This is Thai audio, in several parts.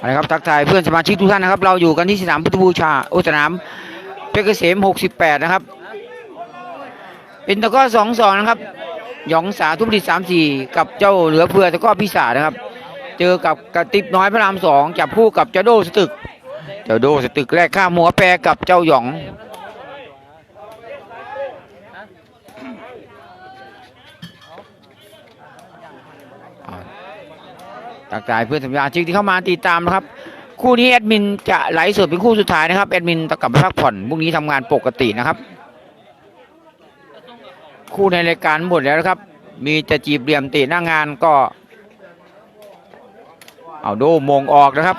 อะไรครับทักทายเพื่อนสมาชิกทุกท่านนะครับ เราอยู่กันที่สนามพุทธบูชาโอสนามเพชรเกษม 68 นะครับ เป็นตะก้อสองสองนะครับ หยองสาธุบดิษสามสี่กับเจ้าเหลือเพื่อตะก้อพิศานะครับ เจอกับกระติบน้อยพระรามสองจับคู่กับเจ้าโดสตึก เจ้าโดสตึกแรกข้ามหัวแปรกับเจ้าหยอง ตักทายเพื่อนสัญญาชิกที่เข้ามาติดตามนะครับ คู่นี้แอดมินจะไลสดเป็นคู่สุดท้ายนะครับแอดมินตะกลับไปพักผ่อนพรุ่งนี้ทำงานปกตินะครับ คู่ในรายการหมดแล้วนะครับ มีจะจีบเหลี่ยมเตะหน้างานก็ เอาโดมงออกนะครับ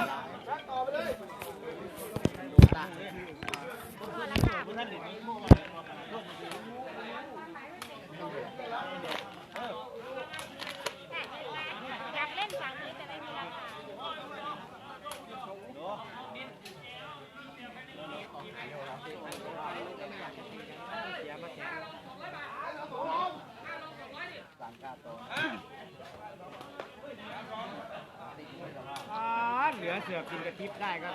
อยากเล่นฝั่งนี้แต่ไม่มีราคา เสือกินกระติบได้ก็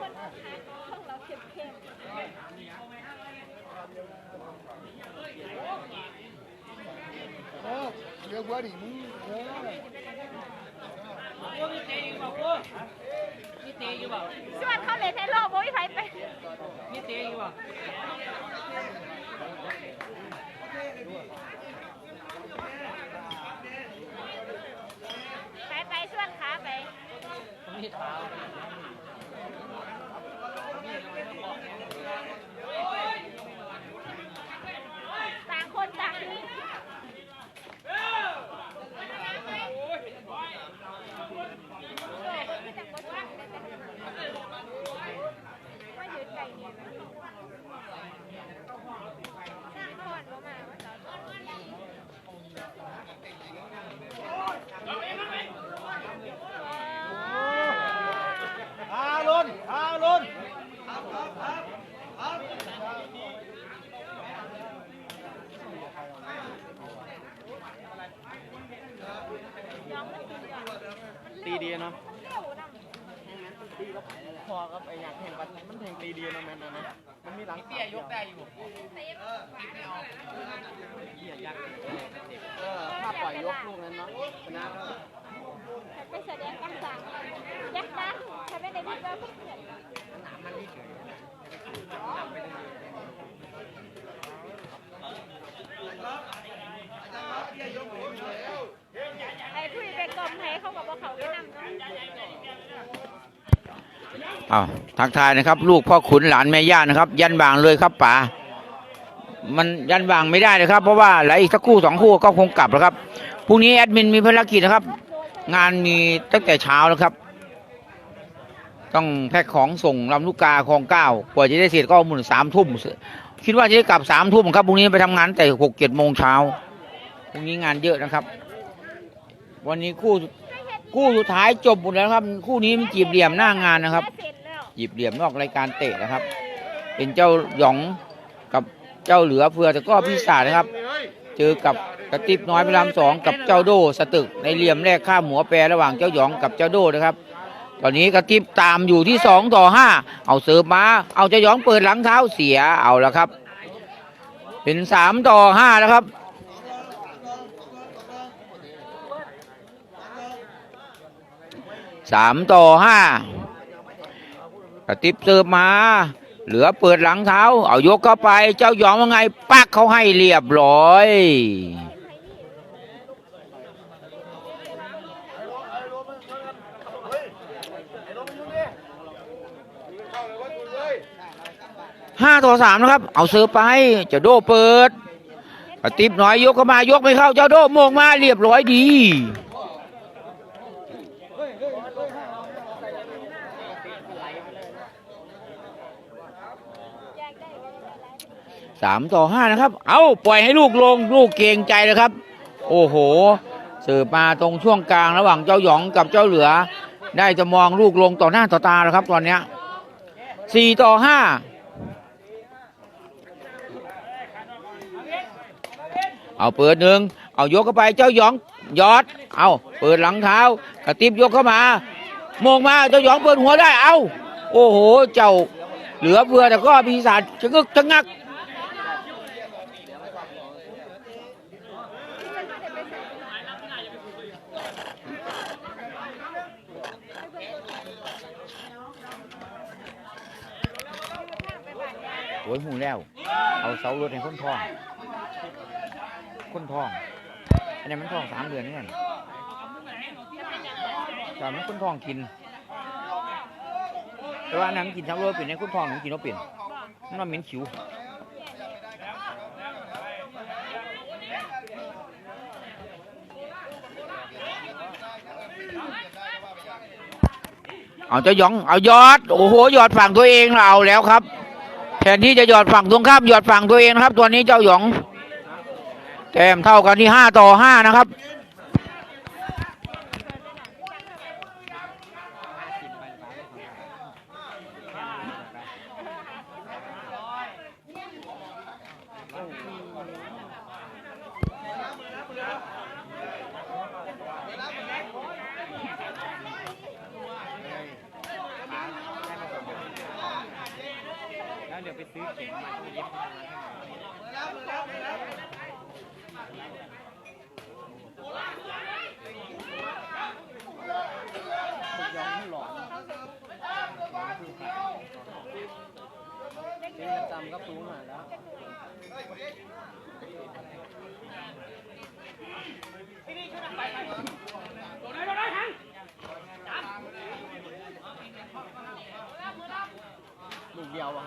คนหาของเราเข้มเลือกว่าดิมึงเออ ๆชวนเขาเลยนให้โลกโอ้ยไผไปไปไปชวนขาไปต่างคนต่างนี่ว่ายืนไก่เนี่ยนะสร้างก่อนประมาณว่าจะ อาลุนอาลุน ยอมไม่ตีอะ ตี ดีเนาะเร็วนะพอครับไอ้อยากแข่งบัตรมันแข่งตีดีเนาะแมนนะนะมันมีหลังเตี้ยยกได้อยู่เตี้ยยักษ์เออถ้าปล่อยยกลูกนั้นเนาะชนะแล้วไปแสดงกันสั่งยักษ์นั้นใช้ไม่ได้ดีกว่าเพื่อนไอ้คุยไป กลมให้เขากับว่าเขาไม่นำเนาะอ้าวทักทายนะครับ ลูกพ่อขุนหลานแม่ย่านะครับ ยันบางเลยครับป๋ามันยันบางไม่ได้เลยครับ เพราะว่าหลืออีกสักคู่สองคู่ก็คงกลับแล้วครับพรุ่งนี้แอดมินมีภารกิจนะครับ งานมีตั้งแต่เช้าแล้วครับ ต้องแพ็คของส่งลำลูกกาคลองเก้ากว่าจะได้เสร็จก็หมุนสามทุ่มคิดว่าจะได้กลับสามทุ่มครับพรุ่งนี้ไปทำงานแต่หกเจ็ดโมงเช้าพรุ่งนี้งานเยอะนะครับ วันนี้คู่คู่สุดท้ายจบหมดแล้วครับ คู่นี้มันจีบเหลี่ยมหน้างานนะครับจแล้วหยิบเหลี่ยมนอกรายการเตะนะครับ เป็นเจ้าหยองกับเจ้าเหลือเฟือแต่ก็พิศาจนะครับ เจอกับกระติบน้อยพระรามสองกับเจ้าโดสตึก ในเหลี่ยมแรกข้ามหัวแปรระหว่างเจ้าหยองกับเจ้าโดนะครับ ตอนนี้กระติบตามอยู่ที่สองต่อห้าเอาเสิร์ฟมาเอาเจ้าหยองเปิดหลังเท้าเสียเอาแล้วครับ เป็นสามต่อห้าแล้วครับ สามต่อห้ากระติบเสิร์ฟมา เหลือเปิดหลังเท้า เอายกเข้าไป เจ้าหยองว่าไง ปักเขาให้เรียบร้อยห้าต่อสามนะครับ เอาเสิร์ฟไปเจ้าโดเปิดกระติบน้อยยกเข้ามายกไม่เข้า เจ้าโดโมงมาเรียบร้อยดี สามต่อห้านะครับ เอาปล่อยให้ลูกลง ลูกเก่งใจนะครับ โอ้โหเสิร์ฟมาตรงช่วงกลางระหว่างเจ้าหยองกับเจ้าเหลือ ได้จะมองลูกลงต่อหน้าต่อตาแล้วครับ ตอนเนี้ยสี่ต่อห้าเอาเปิดหนึ่งเอายกเข้าไปเจ้าหยอง ยอด เอาเปิดหลังเท้ากระติบยกเข้ามาโมงมาเจ้าหยองเปิดหัวได้ เอาโอ้โห เจ้าเหลือเฟือแต่ก็ปีศาจชะงึกชะงักโอ้ยหูแล้ว เอาเสารถให้คนทอง คนทอง อันนี้มันทองสามเดือนนี่ไงแต่มันคนทองกิน แต่ว่าอันนั้นมันกินทั้งรถเป็นในคนทองมันกินเอาเป็นมันเหม็นขิวเอาเจะหยอง เอายอด โอ้โห ยอดฝั่งตัวเองเราเอาแล้วครับ แทนที่จะหยอดฝั่งตรงข้ามหยอดฝั่งตัวเองครับ ตัวนี้เจ้าหยอง แต้มเท่ากันที่ห้าต่อห้านะครับแล้วเดี๋ยวไปซื้อเข็มมาที่เย็บให้มันให้หน่อย ยอมหลอน เป็นประจำก็รู้มาแล้วลูกเดียวอะ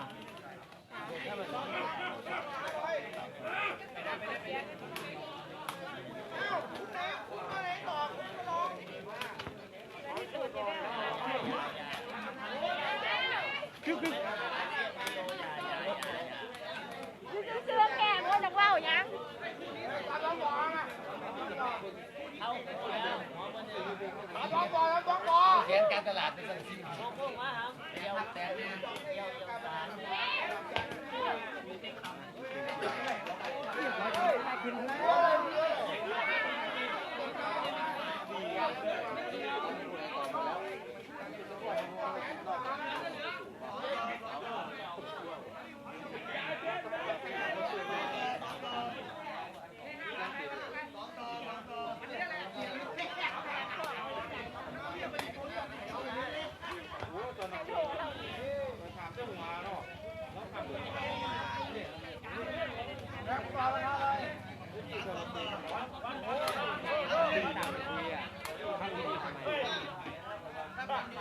Thank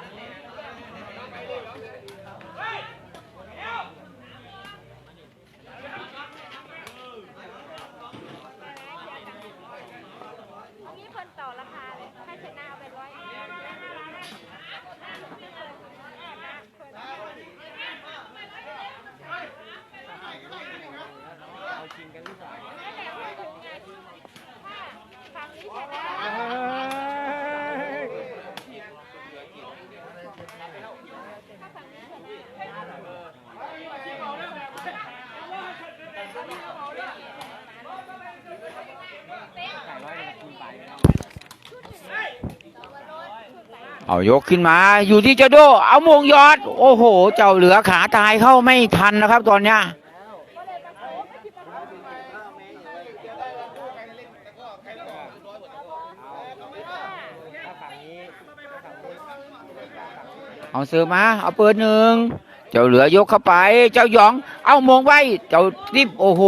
you. เอายกขึ้นมา อยู่ที่เจ้าโด เอามงยอด โอ้โห เจ้าเหลือขาตายเข้าไม่ทันนะครับ ตอนเนี้ยเอาเสือมา เอาเปิดหนึ่ง เจ้าเหลือยกเข้าไป เจ้าหยอง เอามงไว้ เจ้าริบโอ้โห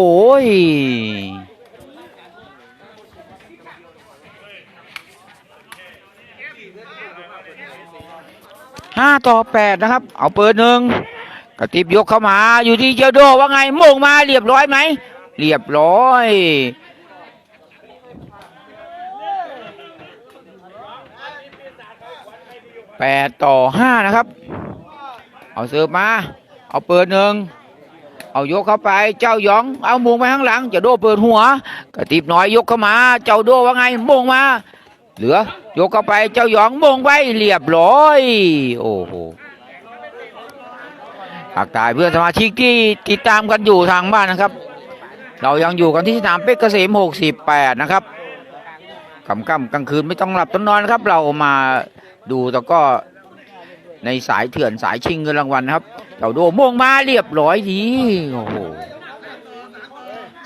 ห้าต่อแปดนะครับ เอาเปิดหนึ่งกระติบยกเข้ามาอยู่ที่เจ้าโดว่าไงโมงมาเรียบร้อยไหมเรียบร้อยแปดต่อห้านะครับ เอาเสิร์ฟมา เอาเปิดหนึ่งเอายกเข้าไป เจ้ายอง เอามงไปข้างหลังเจ้าโดเปิดหัว กระติบน้อยยกเข้ามา เจ้าโดว่าไงมงมา เหลือยกเข้าไปเจ้าหยองมงไปเรียบร้อย โอ้โหหากตายเพื่อนสมาชิกที่ติดตามกันอยู่ทางบ้านนะครับ เรายังอยู่กันที่สนามเป็กเกษม 68 นะครับค่ำๆกลางคืนไม่ต้องหลับต้องนอนครับ เรามาดูแล้วก็ในสายเถื่อนสายชิงเงินรางวัลนครับเจ้าโดโมงมาเรียบร้อยดีโอ้โห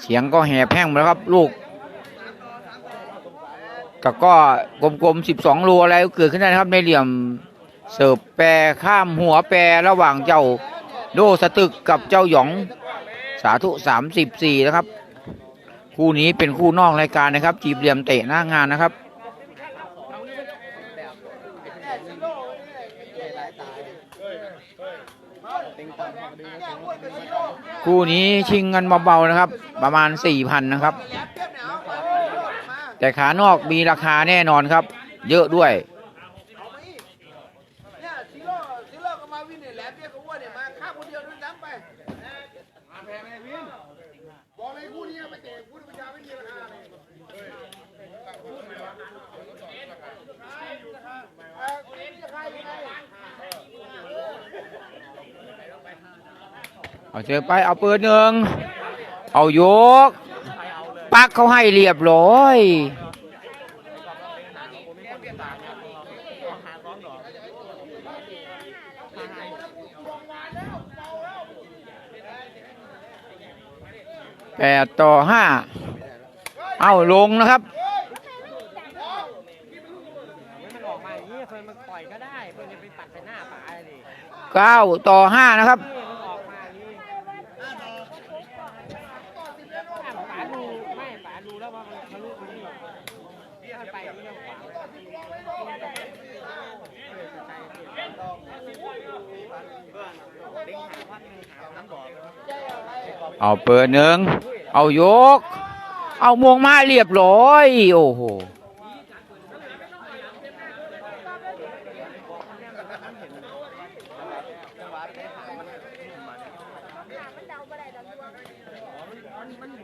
เสียงก็แหบแห้งหมดแล้วครับ ลูก ก็ก็กลมๆ12รูอะไรก็เกิดขึ้นได้นะครับ ในเหลี่ยมเสิร์ฟแปรข้ามหัวแปรระหว่างเจ้าโดสตึกกับเจ้าหยองสาธุ34นะครับ คู่นี้เป็นคู่นอกรายการนะครับ จีบเหลี่ยมเตะหน้างานนะครับคู่นี้ชิงกันเบาๆนะครับ ประมาณ4,000นะครับ แต่ขานอกมีราคาแน่นอนครับ เยอะด้วยเนี่ยซีโร่ซีโร่ก็มาวินเนี่ยแหลมเบี้ยก็อ้วนเนี่ยมาข้ามคนเดียวด้วยซ้ำไปมาแพ้ไม่วินบอกเลยคู่นี้ไปเตะคู่นี้ประชาไม่มีราคาเลยเออคู่นี้ราคายังไงเอาเจอไปเอาปืนหนึ่งเอายก ปักเขาให้เรียบร้อยแปดต่อห้า เอาลงนะครับมันออกมาอย่างนี้เพิ่นมันปล่อยก็ได้เพิ่นจะไปปัดไปหน้าป๋าเลยดิเก้าต่อห้านะครับ นี่มันออกมาอย่างนี้ป๋าดูไม่ป๋าดูแล้วว่ามันทะลุตรงนี้ถ้าไปนี่ก็ขวางเด้งหาพันหนึ่งหาน้ำบ่อ เอาเปิดหนึ่งเอายก เอามวงมาเรียบร้อย โอ้โห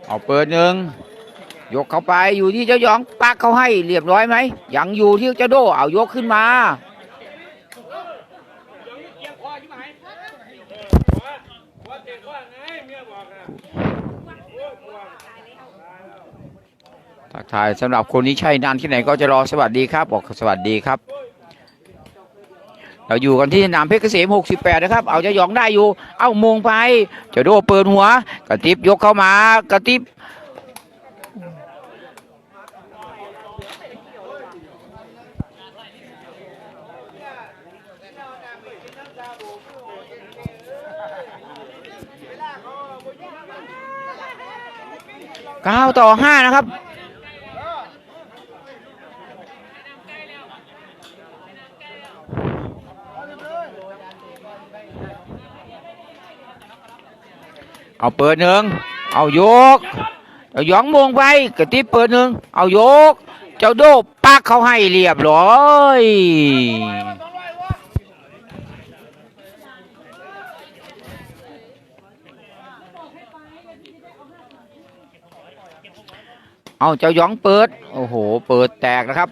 เอาเปิดหนึ่งยกเข้าไปอยู่ที่เจ้ายองปักเขาให้เรียบร้อยไหมยังอยู่ที่เจ้าโดเอายกขึ้นมา ทักทายสำหรับคนนี้ใช่นานที่ไหนก็จะรอสวัสดีครับ บอกสวัสดีครับ เราอยู่กันที่สนามเพชรเกษม 68 นะครับ เอาจะยองได้อยู่ เอ้ามงไปจะโดเปิดหัว กระติบยกเข้ามากระติบเก้าต่อห้านะครับ เอาเปิดหนึ่งเอายกเอาหยองมงไปกระติบเปิดหนึ่งเอายก เจ้าโดปักเขาให้เรียบร้อยเอาเจ้าหยองเปิด โอ้โห เปิดแตกนะครับ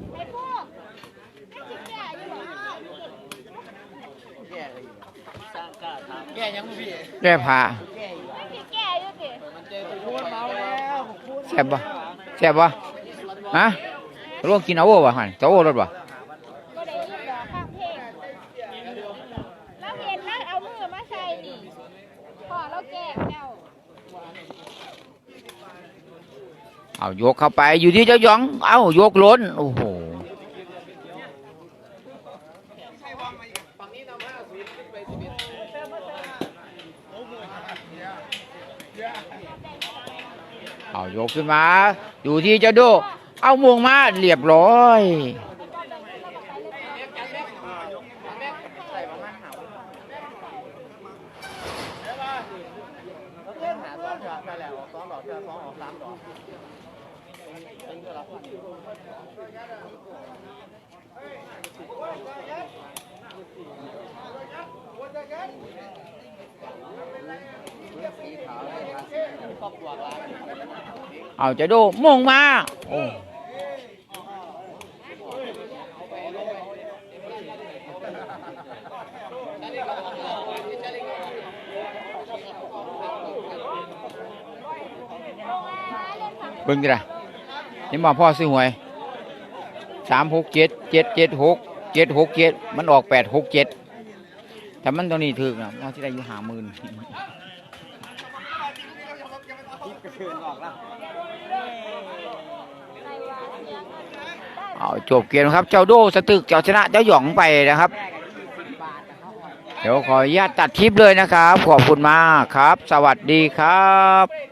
เฮ้ยยี่สิบบาทยี่สิบบาทยี่สิบบาทเฮ้ยยี่สิบบาทร้อยหนึ่งไม่คิดแก่ยังพี่แก้ผ้าแก้อยู่ไม่คิดแก่อยู่สิมันเจอผมพูดเมาแล้วพูดแซ่บปะแซ่บปะฮะร่วงกินเอาโว้วะฮันจะโว้รถปะก็ได้ยินดอกข้างเพลงแล้วเห็นแล้วเอามือมาใส่นี่พอเราแก่แล้วเอายกเข้าไปอยู่ที่เจ้าหยอง เอายกล้นโอ้โห เอายก ขึ้นมา อยู่ที่เจ้าโด เอามวงมาเรียบร้อย หาสองดอกได้แล้วสองดอกเจอสองออกสามดอกเป็นเท่าไหร่เอาจะโดมงมาโอ้เบิ่งดิล่ะนี่มาพ่อซื้อหวยสามหกเจ็ดเจ็ดเจ็ดหกเจ็ดหกเจ็ดมันออกแปดหกเจ็ด แต่มันตัวนี้ถือนะเราที่ได้อยู่หาหมื่นเอาจบเกมครับ เจ้าโดสตึกเจ้าชนะเจ้าหยองไปนะครับ เดี๋ยวขออนุญาตตัดคลิปเลยนะครับ ขอบคุณมากครับ สวัสดีครับ